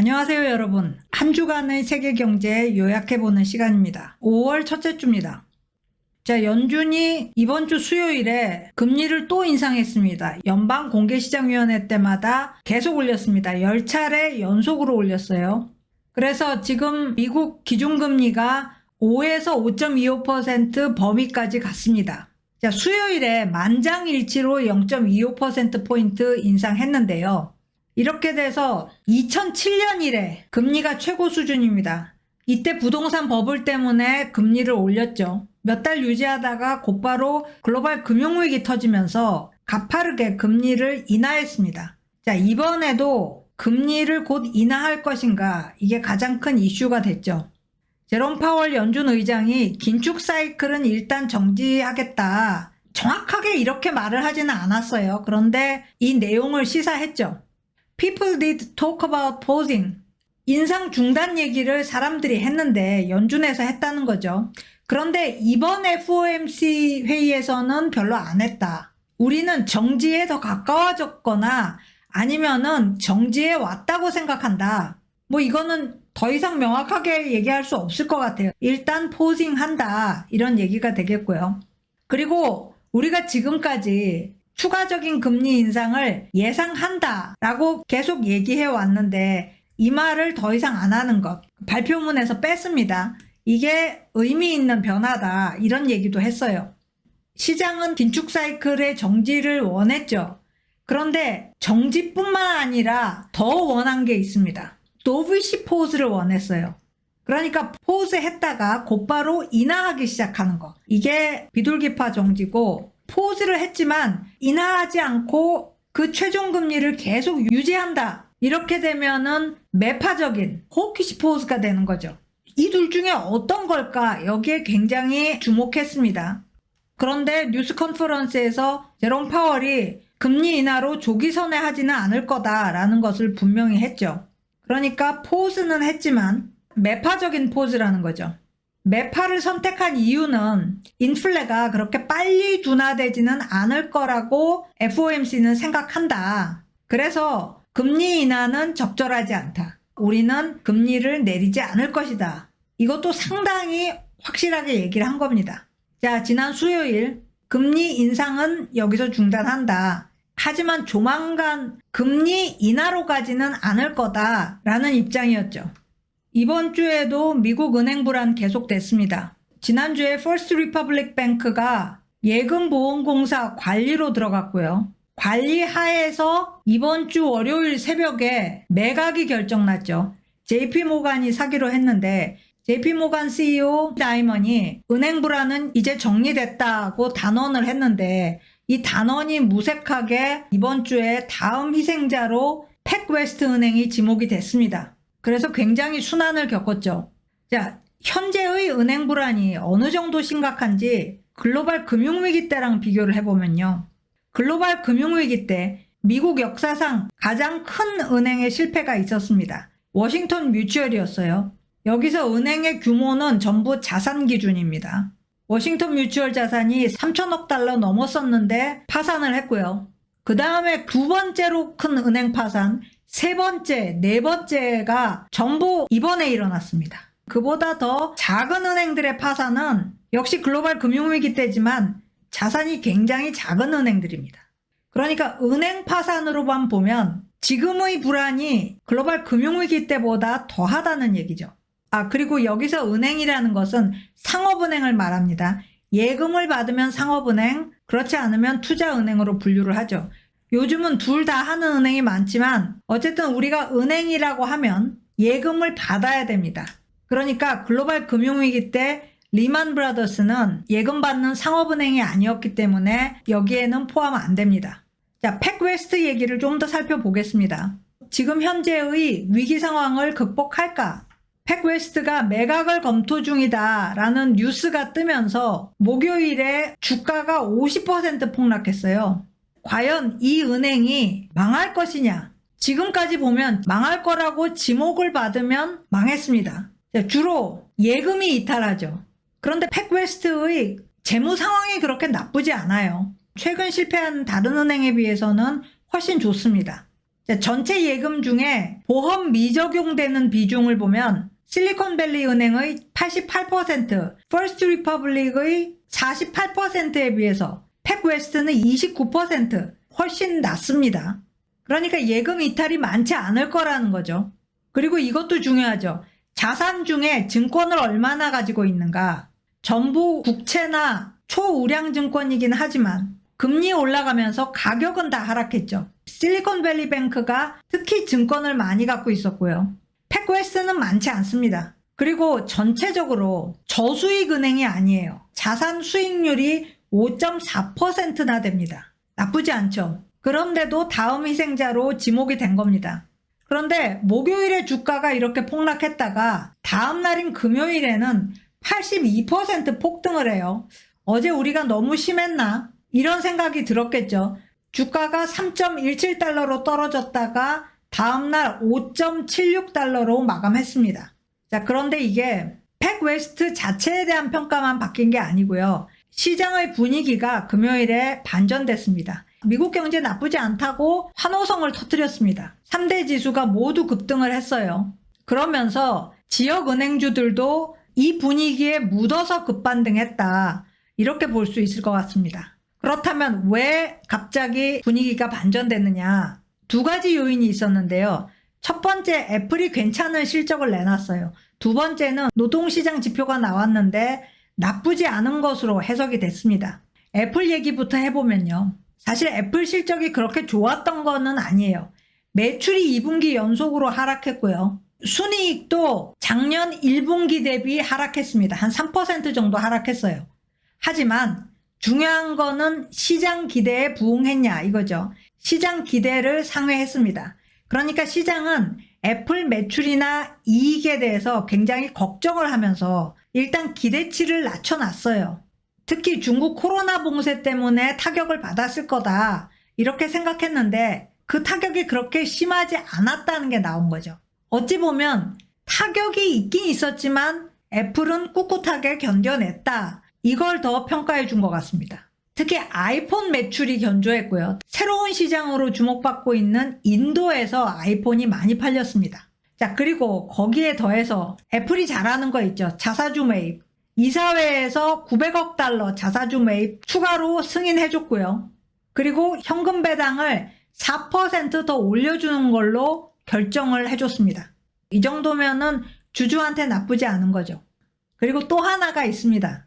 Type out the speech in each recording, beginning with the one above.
안녕하세요, 여러분. 한 주간의 세계 경제 요약해보는 시간입니다. 5월 첫째 주입니다. 자, 연준이 이번 주 수요일에 금리를 또 인상했습니다. 연방공개시장위원회 때마다 계속 올렸습니다. 10차례 연속으로 올렸어요. 그래서 지금 미국 기준금리가 5에서 5.25% 범위까지 갔습니다. 자, 수요일에 만장일치로 0.25%포인트 인상했는데요. 이렇게 돼서 2007년 이래 금리가 최고 수준입니다. 이때 부동산 버블 때문에 금리를 올렸죠. 몇 달 유지하다가 곧바로 글로벌 금융위기 터지면서 가파르게 금리를 인하했습니다. 자, 이번에도 금리를 곧 인하할 것인가 이게 가장 큰 이슈가 됐죠. 제롬 파월 연준 의장이 긴축 사이클은 일단 정지하겠다. 정확하게 이렇게 말을 하지는 않았어요. 그런데 이 내용을 시사했죠. People did talk about pausing. 인상 중단 얘기를 사람들이 했는데 연준에서 했다는 거죠. 그런데 이번 FOMC 회의에서는 별로 안 했다. 우리는 정지에 더 가까워졌거나 아니면은 정지에 왔다고 생각한다. 뭐 이거는 더 이상 명확하게 얘기할 수 없을 것 같아요. 일단 포징 한다. 이런 얘기가 되겠고요. 그리고 우리가 지금까지 추가적인 금리 인상을 예상한다. 라고 계속 얘기해 왔는데 이 말을 더 이상 안 하는 것. 발표문에서 뺐습니다. 이게 의미 있는 변화다. 이런 얘기도 했어요. 시장은 긴축 사이클의 정지를 원했죠. 그런데 정지뿐만 아니라 더 원한 게 있습니다. 노브시 포즈를 원했어요. 그러니까 포즈 했다가 곧바로 인하하기 시작하는 거. 이게 비둘기파 정지고 포즈를 했지만 인하하지 않고 그 최종 금리를 계속 유지한다. 이렇게 되면은 매파적인 호키시 포즈가 되는 거죠. 이 둘 중에 어떤 걸까? 여기에 굉장히 주목했습니다. 그런데 뉴스 컨퍼런스에서 제롬 파월이 금리 인하로 조기 선회하지는 않을 거다라는 것을 분명히 했죠. 그러니까 포즈는 했지만 매파적인 포즈라는 거죠. 매파를 선택한 이유는 인플레가 그렇게 빨리 둔화되지는 않을 거라고 FOMC는 생각한다. 그래서 금리 인하는 적절하지 않다. 우리는 금리를 내리지 않을 것이다. 이것도 상당히 확실하게 얘기를 한 겁니다. 자, 지난 수요일 금리 인상은 여기서 중단한다. 하지만 조만간 금리 인하로 가지는 않을 거다라는 입장이었죠. 이번 주에도 미국 은행 불안 계속됐습니다. 지난주에 퍼스트 리퍼블릭 뱅크가 예금보험공사 관리로 들어갔고요. 관리 하에서 이번 주 월요일 새벽에 매각이 결정났죠. JP 모간이 사기로 했는데 JP 모간 CEO 다이먼이 은행 불안은 이제 정리됐다고 단언을 했는데 이 단언이 무색하게 이번 주에 다음 희생자로 팩웨스트 은행이 지목이 됐습니다. 그래서 굉장히 순환을 겪었죠. 자, 현재의 은행 불안이 어느 정도 심각한지 글로벌 금융위기 때랑 비교를 해보면요. 글로벌 금융위기 때 미국 역사상 가장 큰 은행의 실패가 있었습니다. 워싱턴 뮤추얼이었어요. 여기서 은행의 규모는 전부 자산 기준입니다. 워싱턴 뮤추얼 자산이 3천억 달러 넘었었는데 파산을 했고요. 그 다음에 두 번째로 큰 은행 파산, 세 번째, 네 번째가 전부 이번에 일어났습니다. 그보다 더 작은 은행들의 파산은 역시 글로벌 금융위기 때지만 자산이 굉장히 작은 은행들입니다. 그러니까 은행 파산으로만 보면 지금의 불안이 글로벌 금융위기 때보다 더하다는 얘기죠. 아, 그리고 여기서 은행이라는 것은 상업은행을 말합니다. 예금을 받으면 상업은행, 그렇지 않으면 투자은행으로 분류를 하죠. 요즘은 둘 다 하는 은행이 많지만 어쨌든 우리가 은행이라고 하면 예금을 받아야 됩니다. 그러니까 글로벌 금융위기 때 리만 브라더스는 예금 받는 상업은행이 아니었기 때문에 여기에는 포함 안 됩니다. 자, 팩웨스트 얘기를 좀 더 살펴보겠습니다. 지금 현재의 위기 상황을 극복할까? 팩웨스트가 매각을 검토 중이다라는 뉴스가 뜨면서 목요일에 주가가 50% 폭락했어요. 과연 이 은행이 망할 것이냐? 지금까지 보면 망할 거라고 지목을 받으면 망했습니다. 주로 예금이 이탈하죠. 그런데 팩웨스트의 재무 상황이 그렇게 나쁘지 않아요. 최근 실패한 다른 은행에 비해서는 훨씬 좋습니다. 자, 전체 예금 중에 보험 미적용되는 비중을 보면 실리콘밸리 은행의 88%, 퍼스트 리퍼블릭의 48%에 비해서 팩웨스트는 29% 훨씬 낮습니다. 그러니까 예금 이탈이 많지 않을 거라는 거죠. 그리고 이것도 중요하죠. 자산 중에 증권을 얼마나 가지고 있는가. 전부 국채나 초우량 증권이긴 하지만 금리 올라가면서 가격은 다 하락했죠. 실리콘밸리 뱅크가 특히 증권을 많이 갖고 있었고요. 팩웨스트는 많지 않습니다. 그리고 전체적으로 저수익 은행이 아니에요. 자산 수익률이 5.4%나 됩니다. 나쁘지 않죠. 그런데도 다음 희생자로 지목이 된 겁니다. 그런데 목요일에 주가가 이렇게 폭락했다가 다음 날인 금요일에는 82% 폭등을 해요. 어제 우리가 너무 심했나? 이런 생각이 들었겠죠. 주가가 3.17달러로 떨어졌다가 다음날 5.76달러로 마감했습니다. 자, 그런데 이게 팩웨스트 자체에 대한 평가만 바뀐 게 아니고요. 시장의 분위기가 금요일에 반전됐습니다. 미국 경제 나쁘지 않다고 환호성을 터뜨렸습니다. 3대 지수가 모두 급등을 했어요. 그러면서 지역 은행주들도 이 분위기에 묻어서 급반등했다. 이렇게 볼 수 있을 것 같습니다. 그렇다면 왜 갑자기 분위기가 반전됐느냐? 두 가지 요인이 있었는데요. 첫 번째, 애플이 괜찮은 실적을 내놨어요. 두 번째는 노동시장 지표가 나왔는데 나쁘지 않은 것으로 해석이 됐습니다. 애플 얘기부터 해보면요. 사실 애플 실적이 그렇게 좋았던 거는 아니에요. 매출이 2분기 연속으로 하락했고요. 순이익도 작년 1분기 대비 하락했습니다. 한 3% 정도 하락했어요. 하지만 중요한 거는 시장 기대에 부응했냐 이거죠. 시장 기대를 상회했습니다. 그러니까 시장은 애플 매출이나 이익에 대해서 굉장히 걱정을 하면서 일단 기대치를 낮춰놨어요. 특히 중국 코로나 봉쇄 때문에 타격을 받았을 거다. 이렇게 생각했는데 그 타격이 그렇게 심하지 않았다는 게 나온 거죠. 어찌 보면 타격이 있긴 있었지만 애플은 꿋꿋하게 견뎌냈다. 이걸 더 평가해 준 것 같습니다. 특히 아이폰 매출이 견조했고요. 새로운 시장으로 주목받고 있는 인도에서 아이폰이 많이 팔렸습니다. 자, 그리고 거기에 더해서 애플이 잘하는 거 있죠. 자사주 매입. 이사회에서 900억 달러 자사주 매입 추가로 승인해줬고요. 그리고 현금 배당을 4%더 올려주는 걸로 결정을 해줬습니다. 이 정도면은 주주한테 나쁘지 않은 거죠. 그리고 또 하나가 있습니다.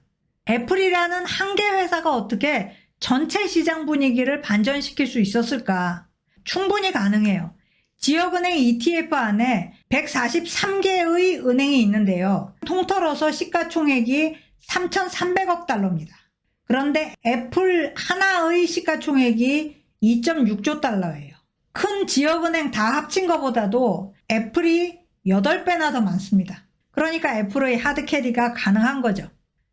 애플이라는 한 개 회사가 어떻게 전체 시장 분위기를 반전시킬 수 있었을까? 충분히 가능해요. 지역은행 ETF 안에 143개의 은행이 있는데요. 통틀어서 시가총액이 3,300억 달러입니다. 그런데 애플 하나의 시가총액이 2.6조 달러예요. 큰 지역은행 다 합친 것보다도 애플이 8배나 더 많습니다. 그러니까 애플의 하드캐리가 가능한 거죠.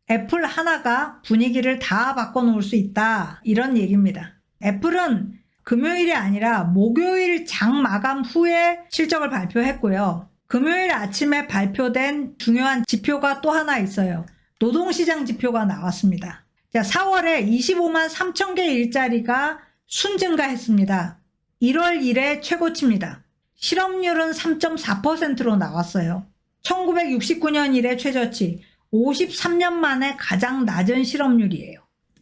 애플 하나가 분위기를 다 바꿔놓을 수 있다. 이런 얘기입니다. 애플은 금요일이 아니라 목요일 장 마감 후에 실적을 발표했고요. 금요일 아침에 발표된 중요한 지표가 또 하나 있어요. 노동시장 지표가 나왔습니다. 자, 4월에 25만 3천 개 일자리가 순증가했습니다. 1월 1에 최고치입니다. 실업률은 3.4%로 나왔어요. 1969년 이래 최저치, 53년 만에 가장 낮은 실업률이에요.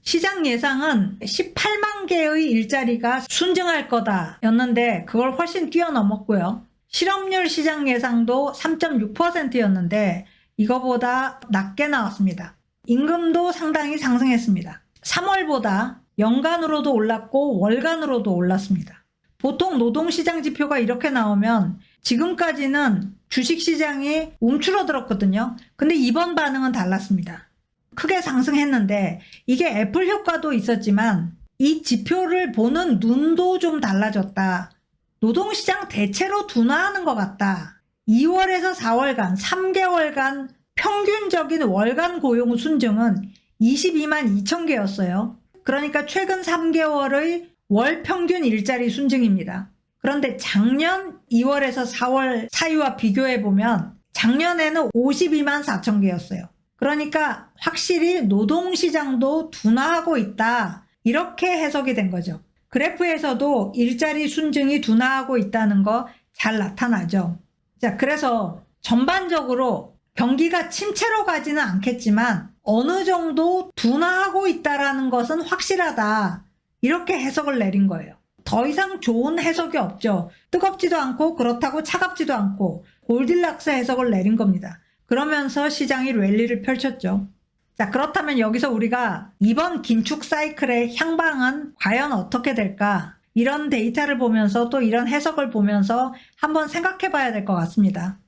시장 예상은 18만 개의 일자리가 순증할 거다였는데 그걸 훨씬 뛰어넘었고요. 실업률 시장 예상도 3.6%였는데 이거보다 낮게 나왔습니다. 임금도 상당히 상승했습니다. 3월보다 연간으로도 올랐고 월간으로도 올랐습니다. 보통 노동시장 지표가 이렇게 나오면 지금까지는 주식시장이 움츠러들었거든요. 근데 이번 반응은 달랐습니다. 크게 상승했는데 이게 애플 효과도 있었지만 이 지표를 보는 눈도 좀 달라졌다. 노동시장 대체로 둔화하는 것 같다. 2월에서 4월간, 3개월간 평균적인 월간 고용 순증은 22만 2천 개였어요. 그러니까 최근 3개월의 월 평균 일자리 순증입니다. 그런데 작년 2월에서 4월 사이와 비교해 보면 작년에는 52만 4천 개였어요. 그러니까 확실히 노동시장도 둔화하고 있다. 이렇게 해석이 된 거죠. 그래프에서도 일자리 순증이 둔화하고 있다는 거 잘 나타나죠. 자, 그래서 전반적으로 경기가 침체로 가지는 않겠지만 어느 정도 둔화하고 있다라는 것은 확실하다. 이렇게 해석을 내린 거예요. 더 이상 좋은 해석이 없죠. 뜨겁지도 않고 그렇다고 차갑지도 않고 골딜락스 해석을 내린 겁니다. 그러면서 시장이 랠리를 펼쳤죠. 자, 그렇다면 여기서 우리가 이번 긴축 사이클의 향방은 과연 어떻게 될까? 이런 데이터를 보면서 또 이런 해석을 보면서 한번 생각해 봐야 될 것 같습니다.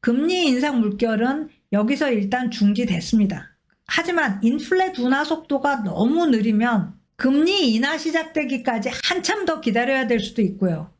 금리 인상 물결은 여기서 일단 중지됐습니다. 하지만 인플레 둔화 속도가 너무 느리면 금리 인하 시작되기까지 한참 더 기다려야 될 수도 있고요.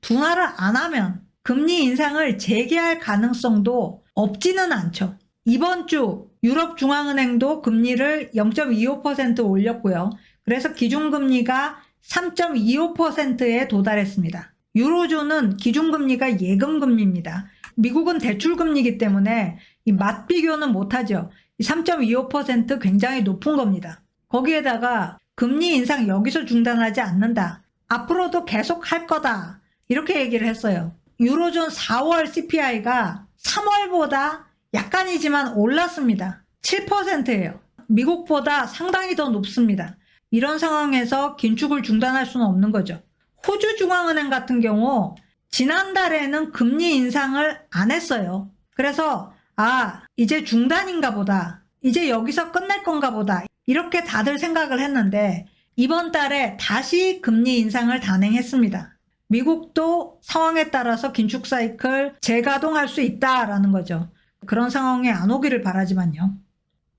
둔화를 안 하면 금리 인상을 재개할 가능성도 없지는 않죠. 이번 주 유럽 중앙은행도 금리를 0.25% 올렸고요. 그래서 기준금리가 3.25%에 도달했습니다. 유로존은 기준금리가 예금금리입니다. 미국은 대출금리이기 때문에 이 맛비교는 못하죠. 3.25% 굉장히 높은 겁니다. 거기에다가 금리 인상 여기서 중단하지 않는다. 앞으로도 계속 할 거다. 이렇게 얘기를 했어요. 유로존 4월 CPI가 3월보다 약간이지만 올랐습니다. 7%예요. 미국보다 상당히 더 높습니다. 이런 상황에서 긴축을 중단할 수는 없는 거죠. 호주 중앙은행 같은 경우 지난달에는 금리 인상을 안 했어요. 그래서 아 이제 중단인가 보다. 이제 여기서 끝날 건가 보다. 이렇게 다들 생각을 했는데 이번 달에 다시 금리 인상을 단행했습니다. 미국도 상황에 따라서 긴축 사이클 재가동할 수 있다라는 거죠. 그런 상황에 안 오기를 바라지만요.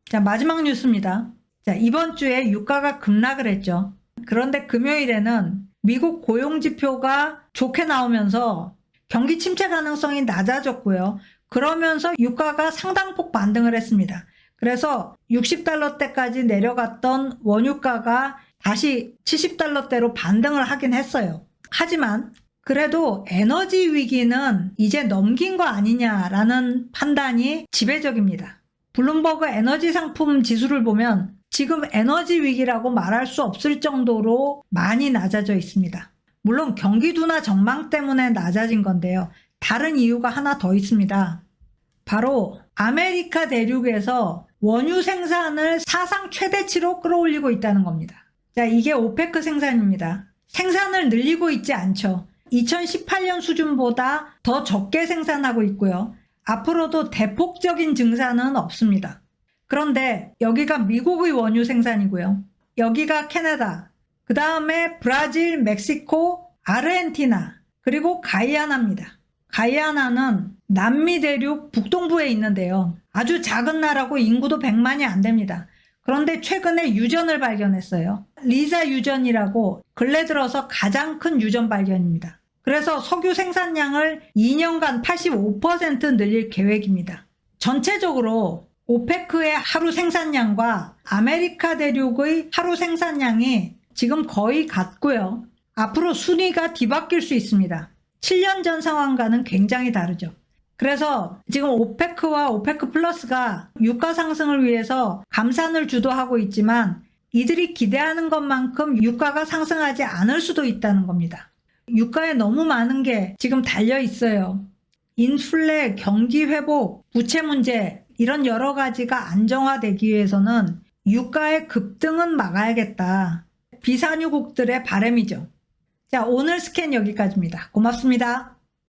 자, 마지막 뉴스입니다. 자, 이번 주에 유가가 급락을 했죠. 그런데 금요일에는 미국 고용 지표가 좋게 나오면서 경기 침체 가능성이 낮아졌고요. 그러면서 유가가 상당폭 반등을 했습니다. 그래서 60달러대까지 내려갔던 원유가가 다시 70달러대로 반등을 하긴 했어요. 하지만 그래도 에너지 위기는 이제 넘긴 거 아니냐라는 판단이 지배적입니다. 블룸버그 에너지 상품 지수를 보면 지금 에너지 위기라고 말할 수 없을 정도로 많이 낮아져 있습니다. 물론 경기 둔화 전망 때문에 낮아진 건데요. 다른 이유가 하나 더 있습니다. 바로 아메리카 대륙에서 원유 생산을 사상 최대치로 끌어올리고 있다는 겁니다. 자, 이게 오페크 생산입니다. 생산을 늘리고 있지 않죠. 2018년 수준보다 더 적게 생산하고 있고요. 앞으로도 대폭적인 증산은 없습니다. 그런데 여기가 미국의 원유 생산이고요. 여기가 캐나다, 그 다음에 브라질, 멕시코, 아르헨티나, 그리고 가이아나입니다. 가이아나는 남미 대륙 북동부에 있는데요. 아주 작은 나라고 인구도 100만이 안 됩니다. 그런데 최근에 유전을 발견했어요. 리사 유전이라고 근래 들어서 가장 큰 유전 발견입니다. 그래서 석유 생산량을 2년간 85% 늘릴 계획입니다. 전체적으로 오페크의 하루 생산량과 아메리카 대륙의 하루 생산량이 지금 거의 같고요. 앞으로 순위가 뒤바뀔 수 있습니다. 7년 전 상황과는 굉장히 다르죠. 그래서 지금 오페크와 오페크 플러스가 유가 상승을 위해서 감산을 주도하고 있지만 이들이 기대하는 것만큼 유가가 상승하지 않을 수도 있다는 겁니다. 유가에 너무 많은 게 지금 달려 있어요. 인플레, 경기 회복, 부채 문제 이런 여러 가지가 안정화되기 위해서는 유가의 급등은 막아야겠다. 비산유국들의 바람이죠. 자, 오늘 스캔 여기까지입니다. 고맙습니다.